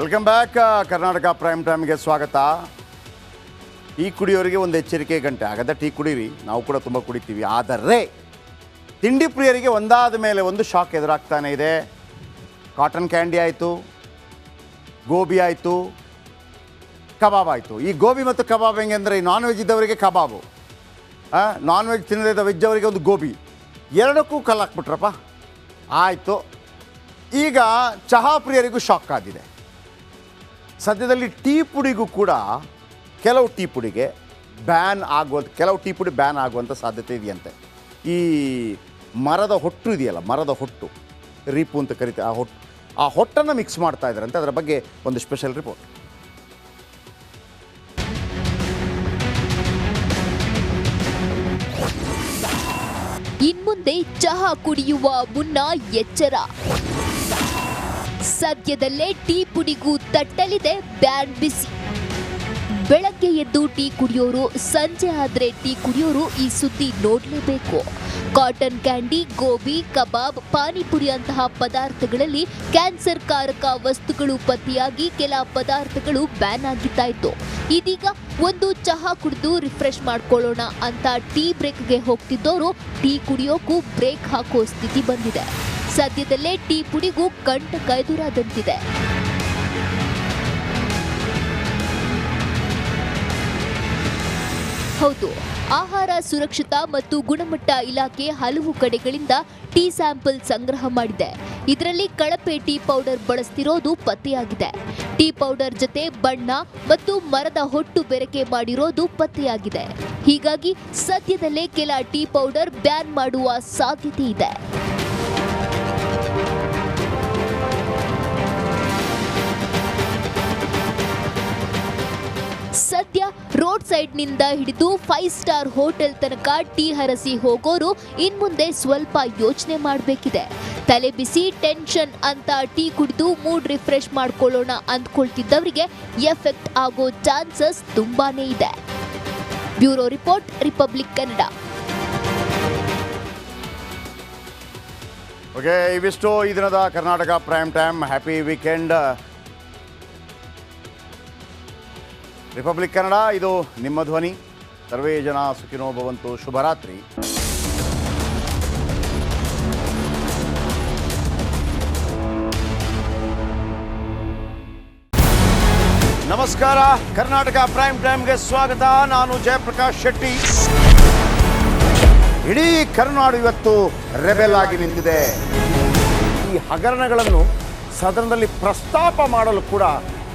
Welcome back Karnataka prime ಟೈಮ್ಗೆ ಸ್ವಾಗತ. Tea ಕುಡಿಯೋರಿಗೆ ಒಂದು ಎಚ್ಚರಿಕೆ ಗಂಟೆ. ಹಾಗಾದ್ರೆ ಟೀ ಕುಡೀರಿ. ನಾವು ಕೂಡ ತುಂಬ ಕುಡಿತೀವಿ. ಆದರೆ, ತಿಂಡಿ ಪ್ರಿಯರಿಗೆ ಒಂದಾದ ಮೇಲೆ ಒಂದು ಶಾಕ್ ಎದುರಾಗ್ತಾನೆ ಇದೆ. ಕಾಟನ್ ಕ್ಯಾಂಡಿ ಆಯಿತು, ಗೋಬಿ ಆಯಿತು, ಕಬಾಬ್ ಆಯಿತು. ಈ ಗೋಬಿ ಮತ್ತು ಕಬಾಬ್ ಹೆಂಗೆ ಅಂದರೆ, ಈ ನಾನ್ ವೆಜ್ ಇದ್ದವರಿಗೆ ಕಬಾಬು. ನಾನ್ ವೆಜ್ ತಿನ್ನದೇ ವೆಜ್ ಅವರಿಗೆ ಒಂದು ಗೋಬಿ. ಎರಡಕ್ಕೂ ಕಲ್ಲಾಕ್ಬಿಟ್ರಪ್ಪ ಆಯಿತು. ಈಗ ಚಹಾ ಪ್ರಿಯರಿಗೂ ಶಾಕ್ ಆಗಿದೆ. ಸದ್ಯದಲ್ಲಿ ಟೀ ಪುಡಿಗೂ ಕೂಡ ಕೆಲವು ಟೀ ಪುಡಿಗೆ ಬ್ಯಾನ್ ಆಗುವಂಥ ಕೆಲವು ಟೀ ಪುಡಿ ಬ್ಯಾನ್ ಆಗುವಂಥ ಸಾಧ್ಯತೆ ಇದೆಯಂತೆ. ಈ ಮರದ ಹೊಟ್ಟು ಇದೆಯಲ್ಲ, ಮರದ ಹೊಟ್ಟು, ರೀಪು ಅಂತ ಕರಿತಾರೆ ಆ ಹೊಟ್ಟು ಆ ಹೊಟ್ಟನ್ನು ಮಿಕ್ಸ್ ಮಾಡ್ತಾ ಇದ್ದಾರಂತೆ. ಅದರ ಬಗ್ಗೆ ಒಂದು ಸ್ಪೆಷಲ್ ರಿಪೋರ್ಟ್ ಇನ್ಮುಂದೆ ಚಹಾ ಕುಡಿಯುವ ಮುನ್ನ ಎಚ್ಚರ. ಸದ್ಯದಲ್ಲೇ ಟೀ ಪುಡಿಗೂ ತಟ್ಟಲಿದೆ ಬ್ಯಾನ್ ಬಿಸಿ. ಬೆಳಗ್ಗೆ ಎದ್ದು ಟೀ ಕುಡಿಯೋರು, ಸಂಜೆ ಆದ್ರೆ ಟೀ ಕುಡಿಯೋರು ಈ ಸುದ್ದಿ ನೋಡಲೇಬೇಕು. Cotton candy, gobi, kebab, panipuri ಅಂತಹ ಪದಾರ್ಥಗಳಲ್ಲಿ ಕ್ಯಾನ್ಸರ್ ಕಾರಕ ವಸ್ತುಗಳು ಪತ್ತೆಯಾಗಿ ಕೆಲ ಪದಾರ್ಥಗಳು ಬ್ಯಾನ್ ಆಗಿತ್ತಾ ಇತ್ತು. ಇದೀಗ ಒಂದು ಚಹಾ ಕುಡಿದು ರಿಫ್ರೆಶ್ ಮಾಡ್ಕೊಳ್ಳೋಣ ಅಂತ ಟೀ ಬ್ರೇಕ್ಗೆ ಹೋಗ್ತಿದ್ದವರು ಟೀ ಕುಡಿಯೋಕ್ಕೂ ಬ್ರೇಕ್ ಹಾಕೋ ಸ್ಥಿತಿ ಬಂದಿದೆ. ಸದ್ಯದಲ್ಲೇ ಟೀ ಪುಡಿಗೂ ಕಂಠ ಕೈದುರಾದಂತಿದೆ. ಹೌದು, ಆಹಾರ ಸುರಕ್ಷತಾ ಮತ್ತು ಗುಣಮಟ್ಟ ಇಲಾಖೆ ಹಲವು ಕಡೆಗಳಿಂದ ಟೀ ಸ್ಯಾಂಪಲ್ ಸಂಗ್ರಹ ಮಾಡಿದೆ. ಇದರಲ್ಲಿ ಕಳಪೆ ಟೀ ಪೌಡರ್ ಬಳಸ್ತಿರೋದು ಪತ್ತೆಯಾಗಿದೆ. ಟೀ ಪೌಡರ್ ಜೊತೆ ಬಣ್ಣ ಮತ್ತು ಮರದ ಹೊಟ್ಟು ಬೆರಕೆ ಮಾಡಿರೋದು ಪತ್ತೆಯಾಗಿದೆ. ಹೀಗಾಗಿ ಸದ್ಯದಲ್ಲೇ ಕೆಲ ಟೀ ಪೌಡರ್ ಬ್ಯಾನ್ ಮಾಡುವ ಸಾಧ್ಯತೆ ಇದೆ. ಸೈಡ್ನಿಂದ ಹಿಡಿದು ಫೈವ್ ಸ್ಟಾರ್ ಹೋಟೆಲ್ ತನಕ ಟೀ ಹರಸಿ ಹೋಗೋರು ಇನ್ಮುಂದೆ ಸ್ವಲ್ಪ ಯೋಚನೆ ಮಾಡಬೇಕಿದೆ. ತಲೆ ಬಿಸಿ ಟೆನ್ಷನ್ ಅಂತ ಟೀ ಕುಡಿದು ಮೂಡ್ ರಿಫ್ರೆಶ್ ಮಾಡ್ಕೊಳ್ಳೋಣ ಅಂದ್ಕೊಳ್ತಿದ್ದವರಿಗೆ ಎಫೆಕ್ಟ್ ಆಗೋ ಚಾನ್ಸಸ್ ತುಂಬಾನೇ ಇದೆ. Bureau report Republic Kannada okay ಇವಿಷ್ಟು ಈ ದಿನದ Karnataka prime time happy weekend Republic Kannada, ಇದು ನಿಮ್ಮ ಧ್ವನಿ. ಸರ್ವೇ ಜನ ಸುಖಿನೋ ಭವಂತು, ಶುಭರಾತ್ರಿ. ನಮಸ್ಕಾರ, ಕರ್ನಾಟಕ ಪ್ರೈಮ್ ಟೈಮ್ಗೆ ಸ್ವಾಗತ. ನಾನು ಜಯಪ್ರಕಾಶ್ ಶೆಟ್ಟಿ. ಇಡೀ ಕರುನಾಡು ಇವತ್ತು ರೆಬೆಲ್ ಆಗಿ ನಿಂತಿದೆ. ಈ ಹಗರಣಗಳನ್ನು ಸದನದಲ್ಲಿ ಪ್ರಸ್ತಾಪ ಮಾಡಲು ಕೂಡ